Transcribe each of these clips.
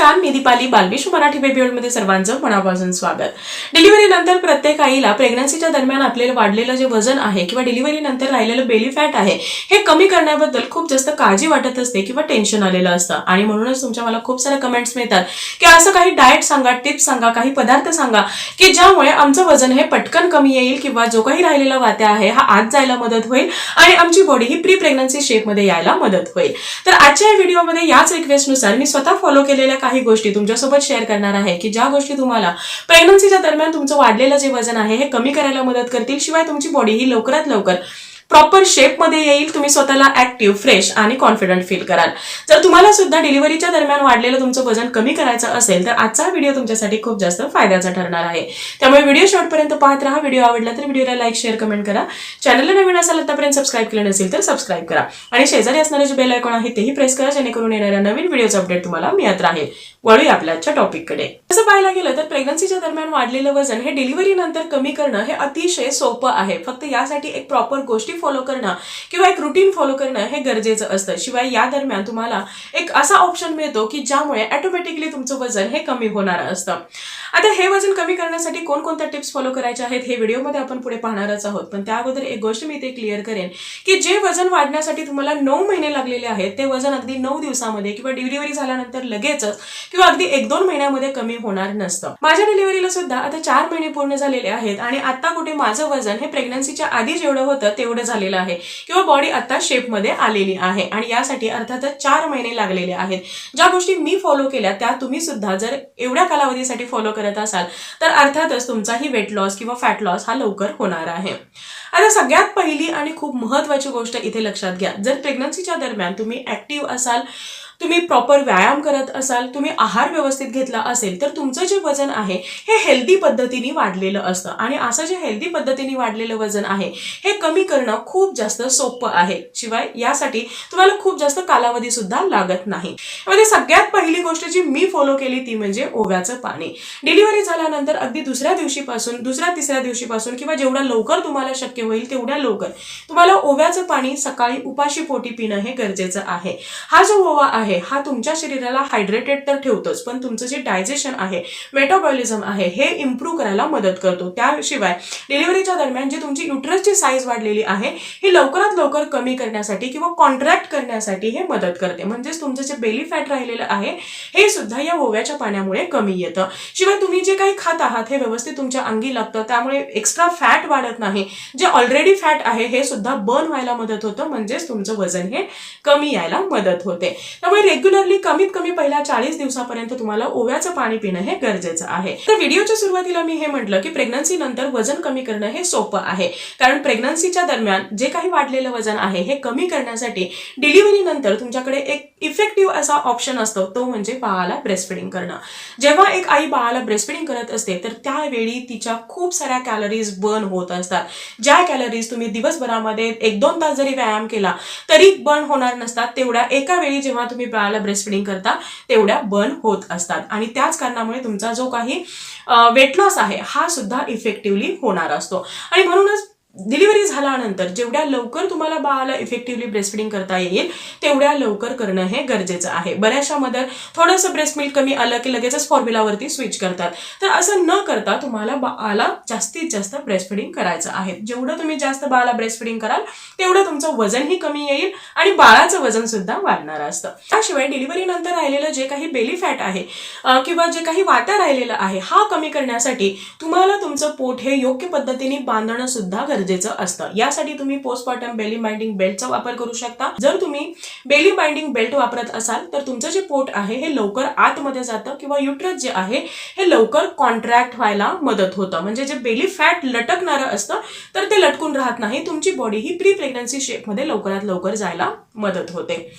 नमस्कार मी दीपाली बालविश मराठी बेबी मध्ये सर्वांचं मनापासून स्वागत. डिलिव्हरी नंतर प्रत्येक आईला प्रेग्नन्सीच्या दरम्यान आपल्याला वाढलेलं जे वजन आहे किंवा डिलिव्हरी नंतर राहिलेलं बेली फॅट आहे हे कमी करण्याबद्दल खूप जास्त काळजी वाटत असते किंवा टेन्शन आलेलं असतं. आणि म्हणूनच तुमच्या मला खूप सारे कमेंट्स मिळतात की असं काही डाएट सांगा टिप्स सांगा काही पदार्थ सांगा की ज्यामुळे आमचं वजन हे पटकन कमी येईल किंवा जो काही राहिलेला वात्या आहे हा आत जायला मदत होईल आणि आमची बॉडी ही प्री प्रेग्नन्सी शेपमध्ये यायला मदत होईल. तर आजच्या या व्हिडिओमध्ये याच रिक्वेस्टनुसार मी स्वतः फॉलो केलेल्या काही काही गोष्टी तुमच्यासोबत शेअर करणार आहे की ज्या गोष्टी तुम्हाला प्रेग्नन्सीच्या दरम्यान तुमचं वाढलेलं जे वजन आहे हे कमी करायला मदत करतील. शिवाय तुमची बॉडी ही लवकरात लवकर प्रॉपर शेपमध्ये येईल तुम्ही स्वतःला ऍक्टिव्ह फ्रेश आणि कॉन्फिडंट फील कराल. जर तुम्हाला सुद्धा डिलिव्हरीच्या दरम्यान वाढलेलं तुमचं वजन कमी करायचं असेल तर आजचा व्हिडिओ तुमच्यासाठी खूप जास्त फायद्याचा ठरणार आहे. त्यामुळे व्हिडिओ शॉर्टपर्यंत पाहत राहा. व्हिडिओ आवडला तर व्हिडिओला लाईक शेअर कमेंट करा. चॅनलला नवीन असाल आतापर्यंत सबस्क्राईब केलं नसेल तर सबस्क्राईब करा. आणि शेजारी असणारे जे बेल आयकॉन आहे तेही प्रेस करा जेणेकरून येणाऱ्या नवीन व्हिडिओचं अपडेट तुम्हाला मिळत राहील. वळूया आपल्या आजच्या टॉपिककडे तसं पाहायला गेलं तर प्रेग्नन्सीच्या दरम्यान वाढलेलं वजन हे डिलिव्हरी नंतर कमी करणं हे अतिशय सोपं आहे. फक्त यासाठी एक प्रॉपर गोष्टी फॉलो करणं किंवा एक रुटीन फॉलो करणं हे गरजेचं असतं. शिवाय या दरम्यान तुम्हाला एक असा ऑप्शन मिळतो की ज्यामुळे ऑटोमॅटिकली तुमचं वजन हे कमी होणार असतं. आता हे वजन कमी करण्यासाठी कोणकोणत्या टिप्स फॉलो करायच्या आहेत हे व्हिडिओमध्ये आपण पुढे पाहणारच आहोत. पण त्या अगोदर एक गोष्ट मी ते क्लिअर करेन की जे वजन वाढण्यासाठी तुम्हाला नऊ महिने लागलेले आहेत ते वजन अगदी नऊ दिवसामध्ये किंवा डिलिव्हरी झाल्यानंतर लगेचच किंवा अगदी एक दोन महिन्यामध्ये कमी होणार नसतं. माझ्या डिलिव्हरीला सुद्धा आता चार महिने पूर्ण झालेले आहेत आणि आता कुठे माझं वजन हे प्रेग्नन्सीच्या आधी जेवढं होतं तेवढं झालेलं आहे. किंवा बॉडी आता शेपमध्ये आलेली आहे आणि यासाठी अर्थातच चार महिने लागलेले आहेत. ज्या गोष्टी मी फॉलो केल्या त्या तुम्ही सुद्धा जर एवढ्या कालावधीसाठी फॉलो करत असाल तर अर्थातच तुमचाही वेट लॉस किंवा फॅट लॉस हा लवकर होणार आहे. आता सगळ्यात पहिली आणि खूप महत्वाची गोष्ट इथे लक्षात घ्या. जर प्रेग्नन्सीच्या दरम्यान तुम्ही ऍक्टिव्ह असाल तुम्ही प्रॉपर व्यायाम करत असाल तुम्ही आहार व्यवस्थित घेतला असेल तर तुमचं जे वजन आहे हे हेल्दी पद्धतीने वाढलेलं असतं. आणि असं जे हेल्दी पद्धतीने वाढलेलं वजन आहे हे कमी करणं खूप जास्त सोपं आहे. शिवाय यासाठी तुम्हाला खूप जास्त कालावधी सुद्धा लागत नाही. म्हणजे सगळ्यात पहिली गोष्ट जी मी फॉलो केली ती म्हणजे ओव्याचं पाणी. डिलिव्हरी झाल्यानंतर अगदी दुसऱ्या दिवशीपासून दुसऱ्या तिसऱ्या दिवशीपासून किंवा जेवढ्या लवकर तुम्हाला शक्य होईल तेवढ्या लवकर तुम्हाला ओव्याचं पाणी सकाळी उपाशी पोटी पिणं हे गरजेचं आहे. हा जो ओवा आहे हा तुमच्या शरीराला हायड्रेटेड तर ठेवतोच पण तुमचं जे डायजेशन आहे मेटाबॉलिझम आहे हे इम्प्रूव्ह करायला मदत करतो. त्याशिवाय डिलिव्हरीच्या दरम्यान जी तुमची युट्रसची साईज वाढलेली आहे ही लवकरात लवकर कमी करण्यासाठी किंवा कॉन्ट्रॅक्ट करण्यासाठी हे मदत करते. म्हणजेच तुमचं जे बेली फॅट राहिलेलं आहे हे सुद्धा या ओव्याच्या पाण्यामुळे कमी येतं. शिवाय तुम्ही जे काही खात आहात हे व्यवस्थित तुमच्या अंगी लागतं. त्यामुळे एक्स्ट्रा फॅट वाढत नाही. जे ऑलरेडी फॅट आहे हे सुद्धा बर्न व्हायला मदत होतं. म्हणजेच तुमचं वजन हे कमी यायला मदत होते. त्यामुळे रेग्युलरली कमीत कमी पहिल्या चाळीस दिवसापर्यंत तुम्हाला ओव्याचं पाणी पिणं हे गरजेचं आहे. तर व्हिडिओच्या सुरुवातीला मी हे म्हटलं की प्रेग्नन्सी नंतर वजन कमी करणं हे सोपं आहे. कारण प्रेग्नन्सीच्या दरम्यान जे काही वाढलेलं वजन आहे हे कमी करण्यासाठी डिलिव्हरी नंतर तुमच्याकडे एक इफेक्टिव्ह असा ऑप्शन असतो तो म्हणजे बाळाला ब्रेस्टफिडिंग करणं. जेव्हा एक आई बाळाला ब्रेस्टफिडिंग करत असते तर त्यावेळी तिच्या खूप साऱ्या कॅलरीज बर्न होत असतात. ज्या कॅलरीज तुम्ही दिवसभरामध्ये एक दोन तास जरी व्यायाम केला तरी बर्न होणार नसतात. तेवढ्या एका वेळी जेव्हा तुम्ही बाळाला ब्रेस्ट फिडिंग करता तेवढ्या बर्न होत असतात. आणि त्याच कारणामुळे तुमचा जो काही वेट लॉस आहे हा सुद्धा इफेक्टिव्हली होणार असतो. आणि म्हणूनच डिलिव्हरी झाल्यानंतर जेवढ्या लवकर तुम्हाला बाळाला इफेक्टिव्हली ब्रेस्टफिडिंग करता येईल तेवढ्या लवकर करणं हे गरजेचं आहे. बऱ्याचशा मदर थोडंसं ब्रेस्ट मिल्क कमी आलं की लगेचच फॉर्म्युलावरती स्विच करतात. तर असं न करता तुम्हाला बाळाला जास्तीत जास्त ब्रेस्टफिडिंग करायचं आहे. जेवढं तुम्ही जास्त बाळाला ब्रेस्टफिडिंग कराल तेवढं तुमचं वजनही कमी येईल आणि बाळाचं वजन सुद्धा वाढणार असतं. त्याशिवाय डिलिव्हरी नंतर राहिलेलं जे काही बेली फॅट आहे किंवा जे काही वाटा राहिलेलं आहे हा कमी करण्यासाठी तुम्हाला तुमचं पोट हे योग्य पद्धतीने बांधणं सुद्धा गरजेचं गरजेचं असतं. यासाठी तुम्ही पोस्टमॉर्टम बेली बाइंडिंग बेल्टचा वापर करू शकता. जर तुम्ही बेली बाइंडिंग बेल्ट वापरत असाल तर तुमचं जे पोट आहे हे लवकर आतमध्ये जातं किंवा युट्रस जे आहे हे लवकर कॉन्ट्रॅक्ट व्हायला मदत होतं. म्हणजे जे बेली फॅट लटकणारं असतं तर ते लटकून राहत नाही. तुमची बॉडी ही प्री प्रेग्नन्सी शेपमध्ये लवकरात लवकर जायला मदत होते.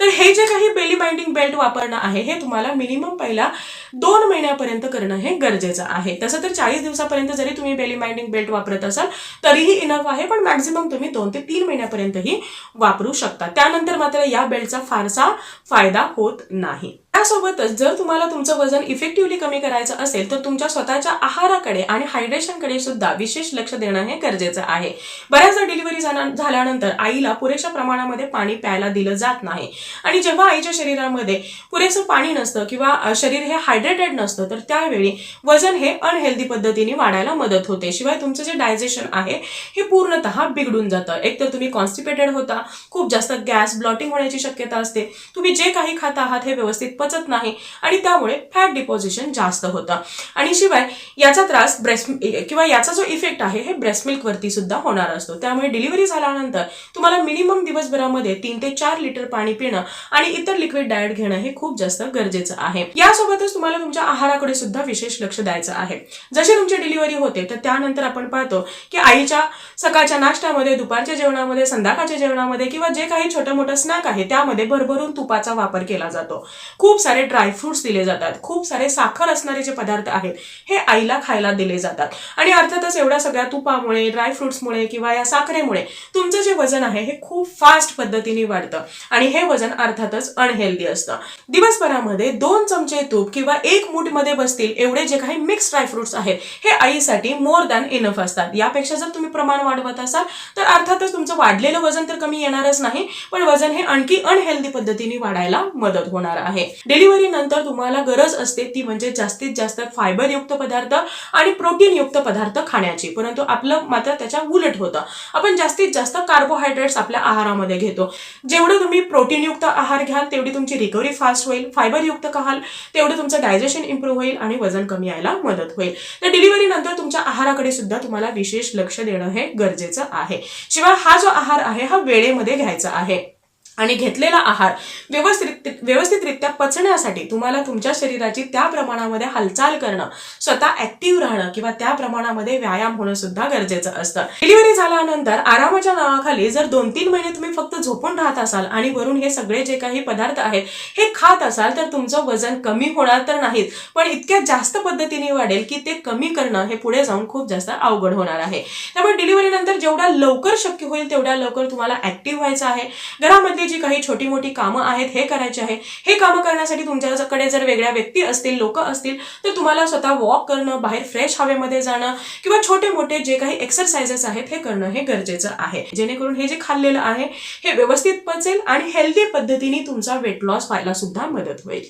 तर हे जे काही बेली बाइंडिंग बेल्ट वापरणं आहे हे तुम्हाला मिनिमम पहिला दोन महिन्यापर्यंत करणं हे गरजेचं आहे. तसं तर चाळीस दिवसापर्यंत जरी तुम्ही बेली बाइंडिंग बेल्ट वापरत असाल तरीही इनफ आहे पण मॅक्झिमम तुम्ही दोन ते तीन महिन्यापर्यंतही वापरू शकता. त्यानंतर मात्र या बेल्टचा फारसा फायदा होत नाही. त्यासोबतच जर तुम्हाला तुमचं वजन इफेक्टिव्हली कमी करायचं असेल तर तुमच्या स्वतःच्या आहाराकडे आणि हायड्रेशनकडे सुद्धा विशेष लक्ष देणं हे गरजेचं आहे. बऱ्याचदा डिलिव्हरी झाल्यानंतर आईला पुरेशा प्रमाणामध्ये पाणी प्यायला दिलं जात नाही. आणि जेव्हा आईच्या शरीरामध्ये पुरेसं पाणी नसतं किंवा शरीर हे हायड्रेटेड नसतं तर त्यावेळी वजन हे अनहेल्दी पद्धतीने वाढायला मदत होते. शिवाय तुमचं जे डायजेशन आहे हे पूर्णतः बिघडून जातं. एकतर तुम्ही कॉन्स्टिपेटेड होता खूप जास्त गॅस ब्लॉटिंग होण्याची शक्यता असते. तुम्ही जे काही खात आहात हे व्यवस्थित पचत नाही आणि त्यामुळे फॅट डिपॉझिशन जास्त होतं. आणि शिवाय याचा त्रास ब्रेस्ट किंवा याचा जो इफेक्ट आहे हे ब्रेस्ट मिल्क वरती सुद्धा होणार असतो. त्यामुळे डिलिव्हरी झाल्यानंतर तुम्हाला मिनिमम दिवसभरामध्ये तीन ते चार लिटर पाणी पिणं आणि इतर लिक्विड डाएट घेणं हे खूप जास्त गरजेचं आहे. यासोबतच तुम्हाला तुमच्या आहाराकडे सुद्धा विशेष लक्ष द्यायचं आहे. जशी तुमची डिलिव्हरी होते तर त्यानंतर आपण पाहतो की आईच्या सकाळच्या नाश्त्यामध्ये दुपारच्या जेवणामध्ये संध्याकाळच्या जेवणामध्ये किंवा जे काही छोटं मोठं स्नॅक आहे त्यामध्ये भरभरून तुपाचा वापर केला जातो. खूप खूप सारे ड्रायफ्रुट्स दिले जातात. खूप सारे साखर असणारे जे पदार्थ आहेत हे आईला खायला दिले जातात. आणि अर्थातच एवढ्या सगळ्या तुपामुळे ड्रायफ्रुट्समुळे किंवा या साखरेमुळे तुमचं जे वजन आहे हे खूप फास्ट पद्धतीने वाढतं. आणि हे वजन अर्थातच अनहेल्दी असतं. दिवसभरामध्ये दोन चमचे तूप किंवा एक मूठमध्ये बसतील एवढे जे काही मिक्स ड्रायफ्रुट्स आहेत हे आईसाठी मोर दॅन इनफ असतात. यापेक्षा जर तुम्ही प्रमाण वाढवत असाल तर अर्थातच तुमचं वाढलेलं वजन तर कमी येणारच नाही पण वजन हे आणखी अनहेल्दी पद्धतीने वाढायला मदत होणार आहे. डिलिव्हरी नंतर तुम्हाला गरज असते ती म्हणजे जास्तीत जास्त फायबर युक्त पदार्थ आणि प्रोटीन युक्त पदार्थ खाण्याची. परंतु आपलं मात्र त्याच्या उलट होतं. आपण जास्तीत जास्त कार्बोहायड्रेट्स आपल्या आहारामध्ये घेतो. जेवढं तुम्ही प्रोटीनयुक्त आहार घ्याल तेवढी तुमची रिकव्हरी फास्ट होईल. फायबरयुक्त खाल तेवढं तुमचं डायजेशन इम्प्रूव्ह होईल आणि वजन कमी यायला मदत होईल. तर डिलिव्हरी नंतर तुमच्या आहाराकडे सुद्धा तुम्हाला विशेष लक्ष देणं हे गरजेचं आहे. शिवाय हा जो आहार आहे हा वेळेमध्ये घ्यायचा आहे. आणि घेतलेला आहार व्यवस्थित व्यवस्थितरित्या पचण्यासाठी तुम्हाला तुमच्या शरीराची त्या प्रमाणामध्ये हालचाल करणं स्वतः ऍक्टिव्ह राहणं किंवा त्या प्रमाणामध्ये व्यायाम होणं सुद्धा गरजेचं असतं. डिलिव्हरी झाल्यानंतर आरामाच्या नावाखाली जर दोन तीन महिने तुम्ही फक्त झोपून राहत असाल आणि वरून हे सगळे जे काही पदार्थ आहेत हे खात असाल तर तुमचं वजन कमी होणार तर नाहीत. पण इतक्या जास्त पद्धतीने वाढेल की ते कमी करणं हे पुढे जाऊन खूप जास्त अवघड होणार आहे. त्यामुळे डिलिव्हरी नंतर जेवढ्या लवकर शक्य होईल तेवढ्या लवकर तुम्हाला ऍक्टिव्ह व्हायचं आहे. घरामध्ये तुमची जी काही छोटी मोठी कामं आहेत हे करायचे आहे हे कामं करण्यासाठी तुमच्याकडे जर वेगळ्या व्यक्ती असतील लोक असतील तर तुम्हाला स्वतः वॉक करणं बाहेर फ्रेश हवेमध्ये जाणं किंवा छोटे मोठे जे काही एक्सरसाइजेस आहेत हे करणं हे गरजेचं आहे. जेणेकरून हे जे खाल्लेलं आहे हे व्यवस्थित पचेल आणि हेल्दी पद्धतीने तुमचा वेट लॉस व्हायला सुद्धा मदत होईल.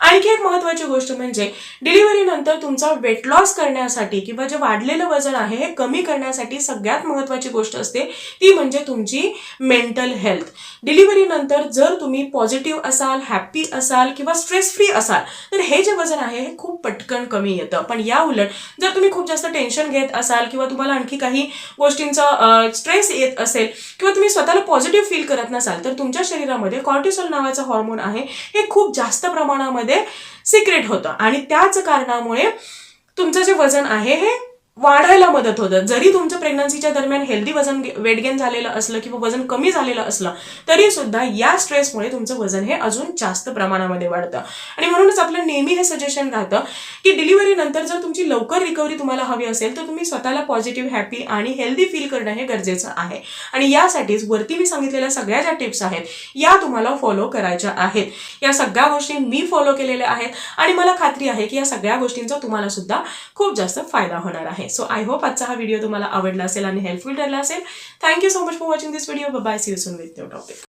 आणखी एक महत्वाची गोष्ट म्हणजे डिलिव्हरी नंतर तुमचा वेट लॉस करण्यासाठी किंवा जे वाढलेलं वजन आहे हे कमी करण्यासाठी सगळ्यात महत्वाची गोष्ट असते ती म्हणजे तुमची मेंटल हेल्थ डिलिव्हरी नंतर जर तुम्ही पॉझिटिव्ह असाल हॅप्पी असाल किंवा स्ट्रेस फ्री असाल तर हे जे वजन आहे हे खूप पटकन कमी येतं. पण या उलट जर तुम्ही खूप जास्त टेन्शन घेत असाल किंवा तुम्हाला आणखी काही गोष्टींचा स्ट्रेस येत असेल किंवा तुम्ही स्वतःला पॉझिटिव्ह फील करत नसाल तर तुमच्या शरीरामध्ये कॉर्टिसॉल नावाचं हॉर्मोन आहे हे खूप जास्त प्रमाणामध्ये सिक्रेट होतं. आणि त्याच कारणामुळे तुमचं जे वजन आहे हे वाढायला मदत होतं. जरी तुमचं प्रेग्नन्सीच्या दरम्यान हेल्दी वजन वेट गेन झालेलं असलं किंवा वजन कमी झालेलं असलं तरी सुद्धा या स्ट्रेसमुळे तुमचं वजन हे अजून जास्त प्रमाणामध्ये वाढतं. आणि म्हणूनच आपलं नेहमी हे सजेशन राहतं की डिलिव्हरीनंतर जर तुमची लवकर रिकव्हरी तुम्हाला हवी असेल तर तुम्ही स्वतःला पॉझिटिव्ह हॅपी आणि हेल्दी फील करणं हे गरजेचं आहे. आणि यासाठीच वरती मी सांगितलेल्या सगळ्या ज्या टिप्स आहेत या तुम्हाला फॉलो करायच्या आहेत. या सगळ्या गोष्टी मी फॉलो केलेल्या आहेत. आणि मला खात्री आहे की या सगळ्या गोष्टींचा तुम्हाला सुद्धा खूप जास्त फायदा होणार आहे. सो आय होप आजचा हा व्हिडिओ तुम्हाला आवडला असेल आणि हेल्पफुल ठरला असेल. Thank you so much for watching this video bye see you soon with topic